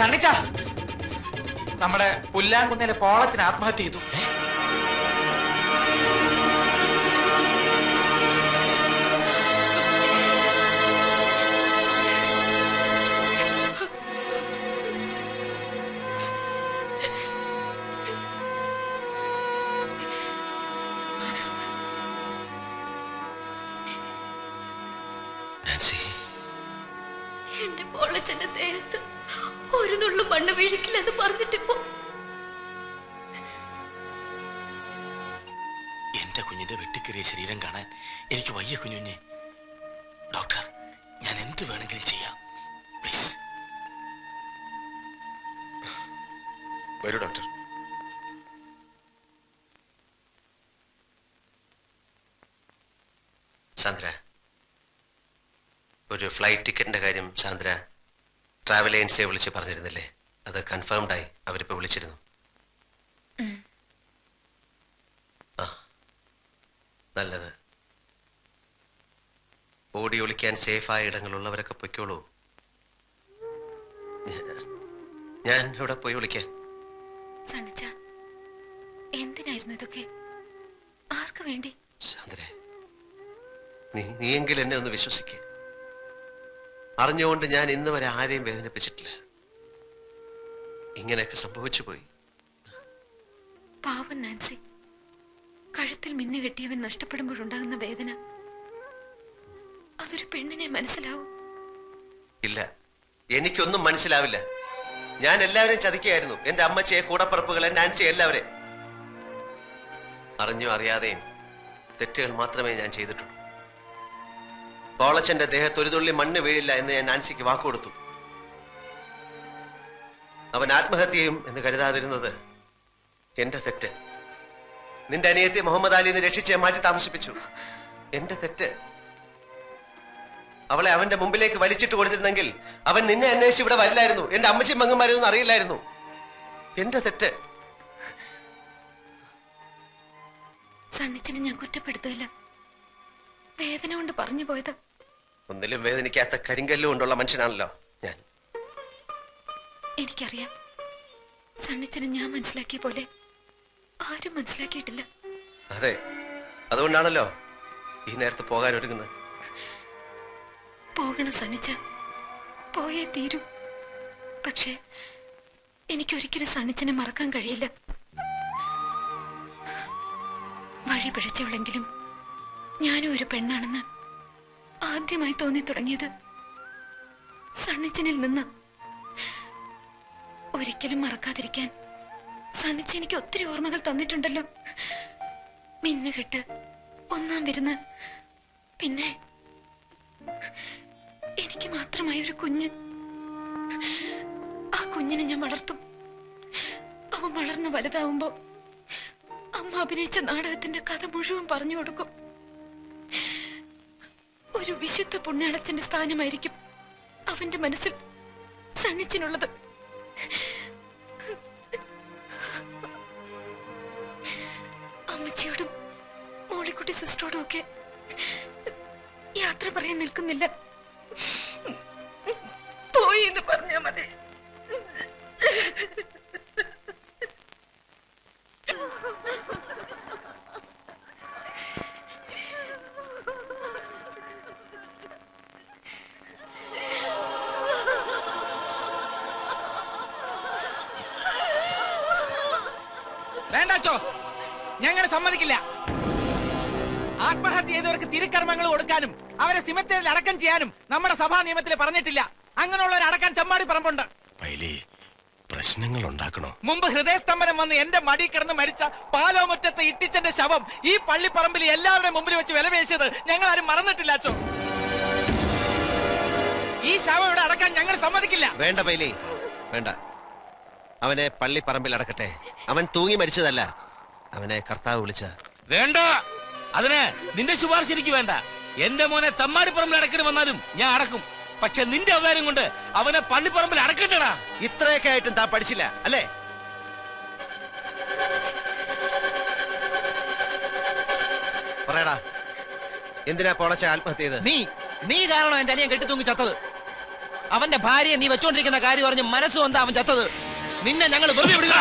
സണ്ണിച്ച നമ്മുടെ പുല്ലാങ്കുന്നിലെ പോളത്തിന് ആത്മഹത്യ ചെയ്തു. നാൻസി എന്റെ പോളച്ചന്റെ ദേഹത്ത് ഒരു നുള്ളു മണ്ണ് വീഴിക്കില്ലെന്ന് പറഞ്ഞിട്ടിപ്പോ. എന്റെ കുഞ്ഞിന്റെ വെട്ടിക്കേറിയ ശരീരം കാണാൻ എനിക്ക് വയ്യ കുഞ്ഞുഞ്ഞെ. ഡോക്ടർ ഞാൻ എന്ത് വേണമെങ്കിലും ചെയ്യാം. പ്ലീസ്. വരൂ ഡോക്ടർ. സാന്ദ്ര ഒരു ഫ്ലൈറ്റ് ടിക്കറ്റിന്റെ കാര്യം സാന്ദ്ര ട്രാവൽ ഏജൻസിയെ വിളിച്ച് പറഞ്ഞിരുന്നില്ലേ? അത് കൺഫേംഡ് ആയി അവരിപ്പോ വിളിച്ചിരുന്നു. ആ നല്ലത്. ഓടി ഒളിക്കാൻ ആയ ഇടങ്ങളുള്ളവരൊക്കെ പൊയ്ക്കോളൂ. ഞാൻ ഇവിടെ പോയി വിളിക്കാം. സണ്ണിച്ച എന്തിനായിരുന്നു ഇതൊക്കെ? ആർക്ക് വേണ്ടി? സാന്ദ്ര നീ നീയെങ്കിലും എന്നെ ഒന്ന് വിശ്വസിക്ക. അറിഞ്ഞുകൊണ്ട് ഞാൻ ഇന്ന് വരെ ആരെയും വേദനിപ്പിച്ചിട്ടില്ല. ഇങ്ങനെയൊക്കെ സംഭവിച്ചു പോയി. പാവം നാൻസി. കഴുത്തിൽ മിന്നു കെട്ടിയവൻ നഷ്ടപ്പെടുമ്പോഴുണ്ടാകുന്ന വേദന. അതൊരു പെണ്ണിനെ മനസ്സിലാവും. ഇല്ല എനിക്കൊന്നും മനസ്സിലാവില്ല. ഞാൻ എല്ലാവരെയും ചതിക്കുകയായിരുന്നു. എന്റെ അമ്മച്ചയെ കൂടപ്പറപ്പുകൾ എന്റെ ആൻസി എല്ലാവരെയും. അറിഞ്ഞോ അറിയാതെയും തെറ്റുകൾ മാത്രമേ ഞാൻ ചെയ്തിട്ടുള്ളൂ. പോളച്ചന്റെ ദേഹത്ത് ഒരു തുള്ളി മണ്ണ് വീഴില്ല എന്ന് ഞാൻ നാൻസിക്ക് വാക്കുകൊടുത്തു. അവൻ ആത്മഹത്യയും എന്ന് കരുതാതിരുന്നത് എന്റെ തെറ്റ്. നിന്റെ അനിയത്തെ മുഹമ്മദ് അലിന്ന് രക്ഷിച്ച് മാറ്റി താമസിപ്പിച്ചു. എന്റെ തെറ്റ്. അവളെ അവന്റെ മുമ്പിലേക്ക് വലിച്ചിട്ട് കൊടുത്തിരുന്നെങ്കിൽ അവൻ നിന്നെ അന്വേഷിച്ച് ഇവിടെ വരില്ലായിരുന്നു. എന്റെ അമ്മച്ചി മങ്ങന്മാരൊന്നും അറിയില്ലായിരുന്നു. എന്റെ തെറ്റ്. സണ്ണിച്ചിനെ ഞാൻ കുറ്റപ്പെടുത്തില്ല വേദന കൊണ്ട് പറഞ്ഞു പോയത് ഒന്നിലും വേദനിക്കാത്ത കരിങ്കല്ലും കൊണ്ടുള്ള മനുഷ്യനാണല്ലോ ഞാൻ. എനിക്കറിയാം. സണ്ണിച്ചനെ ഞാൻ മനസ്സിലാക്കിയ പോലെ ആരും മനസ്സിലാക്കിയിട്ടില്ല. അതെ അതുകൊണ്ടാണല്ലോ ഈ നേരത്തെ പോകാൻ ഒരുങ്ങുന്നത്. പോകണം സണ്ണിച്ച. പോയേ തീരൂ. പക്ഷേ എനിക്കൊരിക്കലും സണ്ണിച്ചനെ മറക്കാൻ കഴിയില്ല. വഴി പിഴച്ചവളെങ്കിലും ഞാനും ഒരു പെണ്ണാണെന്ന് ആദ്യമായി തോന്നി തുടങ്ങിയത് സണ്ണിച്ചനിൽ നിന്ന്. ഒരിക്കലും മറക്കാതിരിക്കാൻ സണ്ണിച്ച എനിക്ക് ഒത്തിരി ഓർമ്മകൾ തന്നിട്ടുണ്ടല്ലോ. മിന്നുകെട്ട് ഒന്നാം വിരുന്ന്. പിന്നെ എനിക്ക് മാത്രമായ ഒരു കുഞ്ഞ്. ആ കുഞ്ഞിനെ ഞാൻ വളർത്തും. അവൻ വളർന്ന് വലുതാവുമ്പോ അമ്മ അഭിനയിച്ച നാടകത്തിന്റെ കഥ മുഴുവൻ പറഞ്ഞു കൊടുക്കും. ഒരു വിശുദ്ധ പുണ്യാളച്ചന്റെ സ്ഥാനമായിരിക്കും അവന്റെ മനസ്സിൽ സണ്ണിച്ചിനുള്ളത്. അമ്മച്ചിയോടും മോളിക്കുട്ടി സിസ്റ്ററോടും ഒക്കെ യാത്ര പറയാൻ നിൽക്കുന്നില്ല. പോയി എന്ന് പറഞ്ഞാ മതി. തിരുക്കർമ്മങ്ങൾ കൊടുക്കാനും അവരെ സിമത്തേരിൽ അടക്കം ചെയ്യാനും നമ്മുടെ സഭാ നിയമത്തിൽ പറഞ്ഞിട്ടില്ല. അങ്ങനെയുള്ളവരെ അടക്കാൻ തെമ്മാടി പറമ്പുണ്ട്. പൈലി പ്രശ്നങ്ങൾ ഉണ്ടാക്കണോ? മുമ്പ് ഹൃദയസ്തംഭനം വന്ന് എന്റെ മടി കിടന്ന് മരിച്ച പാലോമുറ്റത്തെ ഇട്ടിച്ചന്റെ ശവം ഈ പള്ളിപ്പറമ്പിൽ എല്ലാവരുടെ മുമ്പിൽ വെച്ച് വിലപേശിയത് ഞങ്ങൾ ആരും മറന്നിട്ടില്ല അച്ചോ. ഈ ശവം ഇവിടെ അടക്കാൻ ഞങ്ങൾ സമ്മതിക്കില്ല. വേണ്ട പൈലി. വേണ്ട. അവനെ പള്ളിപ്പറമ്പിൽ അടക്കട്ടെ. അവൻ തൂങ്ങി മരിച്ചതല്ല. അവനെ കർത്താവ് വിളിച്ച വേണ്ട! അതിന് നിന്റെ ശുപാർശ എനിക്ക് വേണ്ട. എന്റെ മോനെ തമ്മാടിപ്പുറമ്പിൽ അടക്കിന് വന്നാലും ഞാൻ അടക്കും. പക്ഷെ നിന്റെ അവതാരം കൊണ്ട് അവനെ പള്ളിപ്പറമ്പിൽ അടക്കട്ടടാ ഇത്രയൊക്കെ ആയിട്ടും താൻ പഠിച്ചില്ല അല്ലേ? പറയടാ എന്തിനാ പൊളച്ച ആത്മഹത്യ ചെയ്ത് നീ നീ കാരണം എന്റെ അനിയൻ കെട്ടിത്തൂങ്ങി ചത്തത്. അവന്റെ ഭാര്യയെ നീ വെച്ചോണ്ടിരിക്കുന്ന കാര്യം പറഞ്ഞ് മനസ്സ് വന്നാ അവൻ ചത്തത്? നിന്നെ ഞങ്ങൾ വെറുതെ വിടുക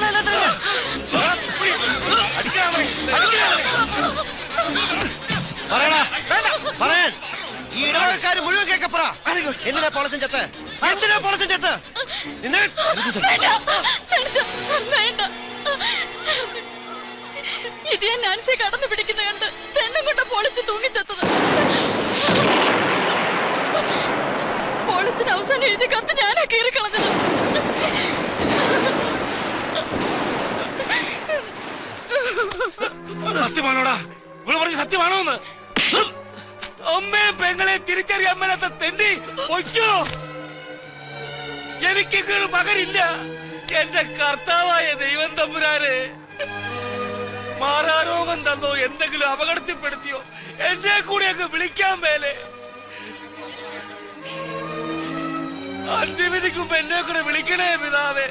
പറയാൻ ഈ ഇടവകക്കാര് മുഴുവൻ കേക്കപ്പറ എന്തിനാ പൊളച്ചൻ ചത്ത് എന്തിനാ പൊളച്ചൻ ചത്ത് ഇത് ഞാൻ നാൻസിയെ കടന്നു പിടിക്കുന്ന കണ്ട് തെണ്ണും കൊണ്ട് പൊളിച്ച് തൂങ്ങിച്ചെത്തത് പൊളിച്ചിന് അവസാനം എഴുതി കത്ത് ഞാനാ കീറി സത്യമാണോടാ? ഇവിടെ പറഞ്ഞ സത്യമാണോ എന്ന് അമ്മേ പെങ്ങളെ തിരിച്ചറിയാൻ മേലാത്ത തെണ്ടി ഒയ്ക്കോ എനിക്ക് മകനില്ല. എന്റെ കർത്താവായ ദൈവം തമ്പുരാനെ മാറാരോഗം തന്നോ എന്തെങ്കിലും അപകടത്തിൽപ്പെടുത്തിയോ എന്നെ കൂടെ അങ്ങ് വിളിക്കാൻ മേലെ. അന്ത്യവിധിക്കുമ്പോ എന്നെ കൂടെ വിളിക്കണേ പിതാവേ.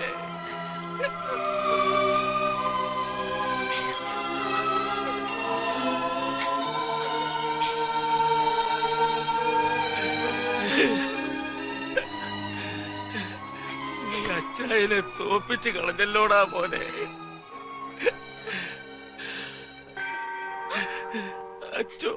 അച്ചായനെ തോപ്പിച്ച് കളഞ്ഞല്ലോടാ മോനെ. അച്ചോ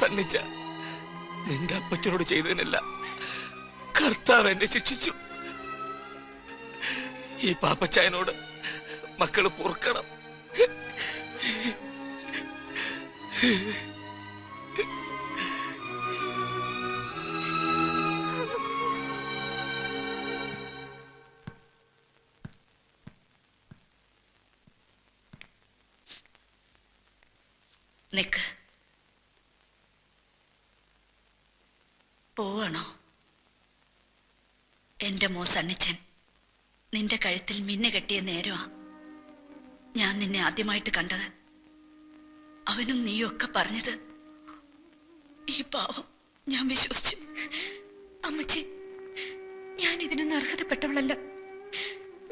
സന്നിച്ച നിന്റെ അപ്പച്ചനോട് ചെയ്തതിനല്ല കർത്താവ് എന്നെ ശിക്ഷിച്ചു. ഈ പാപ്പച്ചായനോട് മക്കൾ പൊറുക്കണം. നിക്ക്. പോവാണോ? എന്റെ മോ സണ്ണിച്ചൻ നിന്റെ കഴുത്തിൽ മിന്നു കെട്ടിയ നേരമാ ഞാൻ നിന്നെ ആദ്യമായിട്ട് കണ്ടത്. അവനും നീയും ഒക്കെ പറഞ്ഞത് ഈ പാവം ഞാൻ വിശ്വസിച്ചു. അമ്മച്ചി ഞാൻ ഇതിനൊന്നും അർഹതപ്പെട്ടവളല്ല.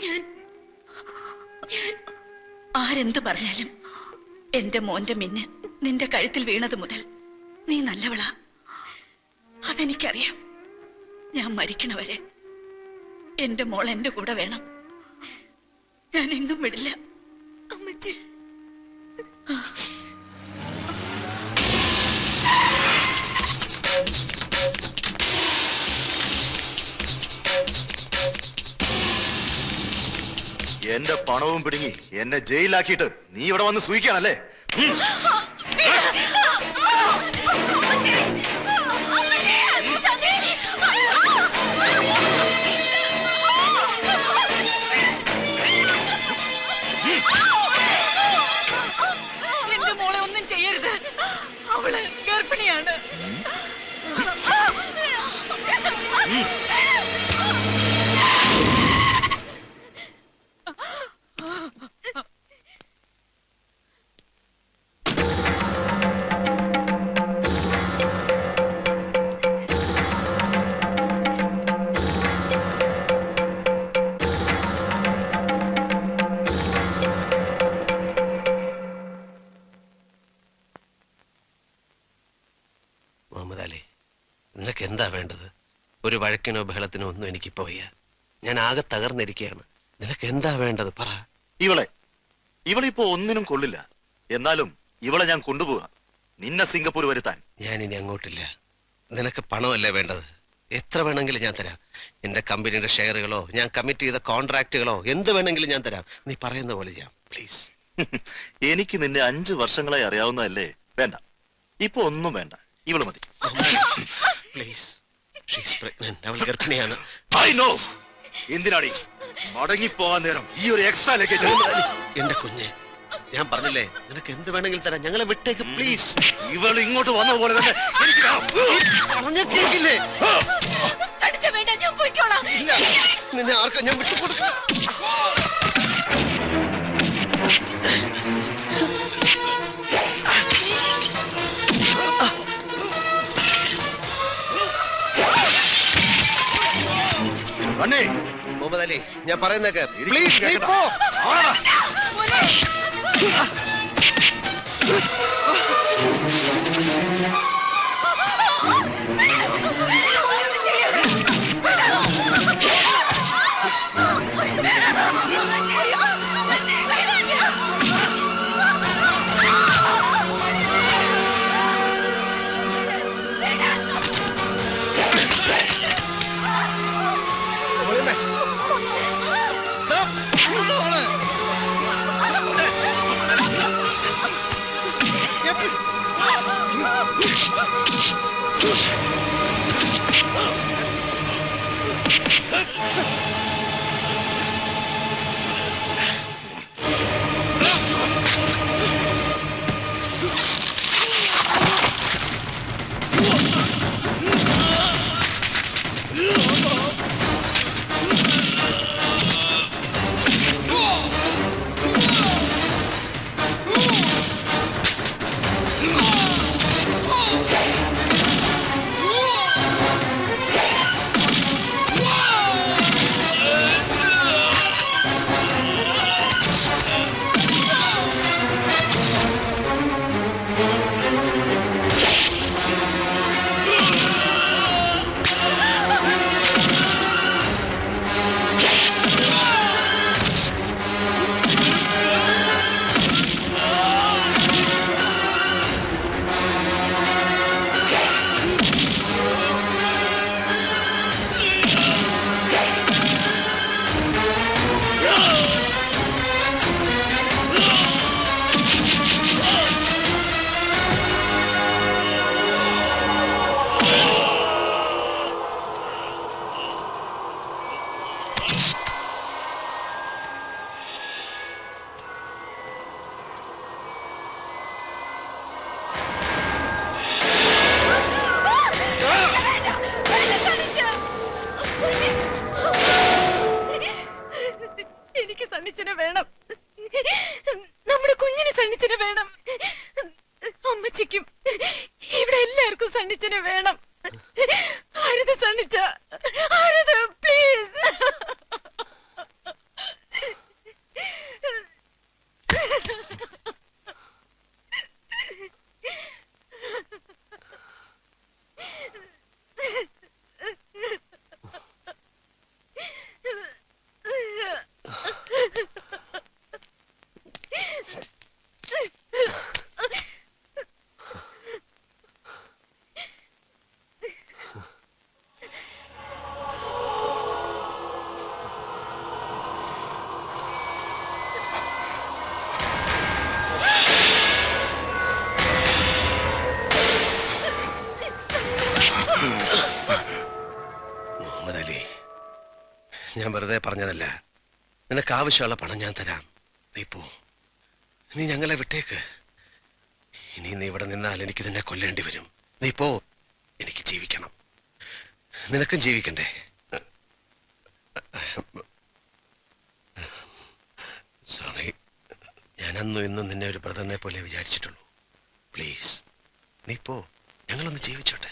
ഞാൻ ഞാൻ ആരെന്ത് പറഞ്ഞാലും എന്റെ മോന്റെ മിന്ന് നിന്റെ കഴുത്തിൽ വീണത് മുതൽ നീ നല്ലവളാ. അതെനിക്കറിയാം. ഞാൻ മരിക്കണവരെ എന്റെ മോൾ എന്റെ കൂടെ വേണം. ഞാൻ എങ്ങും വിടില്ല. എന്റെ പണവും പിടുങ്ങി എന്നെ ജയിലിലാക്കിയിട്ട് നീ ഇവിടെ വന്ന് സൂയിക്കാണല്ലേ എന്റെ മോളെ ഒന്നും ചെയ്യരുത്. അവൾ ഗർഭിണിയാണ്. ഒരു വഴക്കിനോ ബഹളത്തിനോ ഒന്നും എനിക്കിപ്പോ വയ്യ. ഞാൻ ആകെ തകർന്നിരിക്കുകയാണ് നിനക്ക് എന്താ വേണ്ടത്? പറ. ഇവളെ ഇവളിപ്പോ ഒന്നിനും കൊള്ളില്ല. എന്നാലും ഇവളെ ഞാൻ കൊണ്ടുപോവാ. നിന്നെ സിംഗപ്പൂർ വരുത്താൻ. ഞാൻ ഇനി അങ്ങോട്ടില്ല. നിനക്ക് പണമല്ലേ വേണ്ടത്? എത്ര വേണമെങ്കിലും ഞാൻ തരാം. എന്റെ കമ്പനിയുടെ ഷെയറുകളോ ഞാൻ കമ്മിറ്റ് ചെയ്ത കോൺട്രാക്റ്റുകളോ എന്ത് വേണമെങ്കിലും ഞാൻ തരാം. നീ പറയുന്ന പോലെ ചെയ്യാം പ്ലീസ് എനിക്ക് നിന്നെ അഞ്ചു വർഷങ്ങളായി അറിയാവുന്നതല്ലേ? വേണ്ട. ഇപ്പൊ ഒന്നും വേണ്ട. ഇവൾ മതി. പ്ലീസ് ഷീസ് പ്രഗ്നന്റ് അവൾ ഗർഭിണിയാണ്. ഐ നോ എന്തിനാടി? മടങ്ങിപ്പോവാൻ നേരം ഈ ഒരു എക്സ്ട്രാ ലഗേജ് എന്റെ കുഞ്ഞ് ഞാൻ പറഞ്ഞില്ലേ നിനക്ക് എന്ത് വേണമെങ്കിലും തരാം. ഞങ്ങളെ വിട്ടേക്ക് പ്ലീസ് ഇവൾ ഇങ്ങോട്ട് വന്ന പോലെ തന്നെ. പറഞ്ഞ കേക്കില്ലേ? നിന്നെ ആർക്കാ? ഞാൻ വിട്ടു സണ്ണി മുഹമ്മദ് അലി ഞാൻ പറയുന്നേക്ക് പ്ലീസ് ഞാൻ വെറുതെ പറഞ്ഞതല്ല. നിനക്ക് ആവശ്യമുള്ള പണം ഞാൻ തരാം. നീ പോ. നീ ഞങ്ങളെ വിട്ടേക്ക്. ഇനി നീ ഇവിടെ നിന്നാൽ എനിക്ക് നിന്നെ കൊല്ലേണ്ടി വരും. നീ പോ. എനിക്ക് ജീവിക്കണം. നിനക്കും ജീവിക്കണ്ടേ? സോറി ഞാനന്നും ഇന്നും നിന്നെ ഒരു ബ്രദറിനെ പോലെ വിചാരിച്ചിട്ടുള്ളൂ. പ്ലീസ് നീ പോ. ഞങ്ങളൊന്ന് ജീവിച്ചോട്ടെ.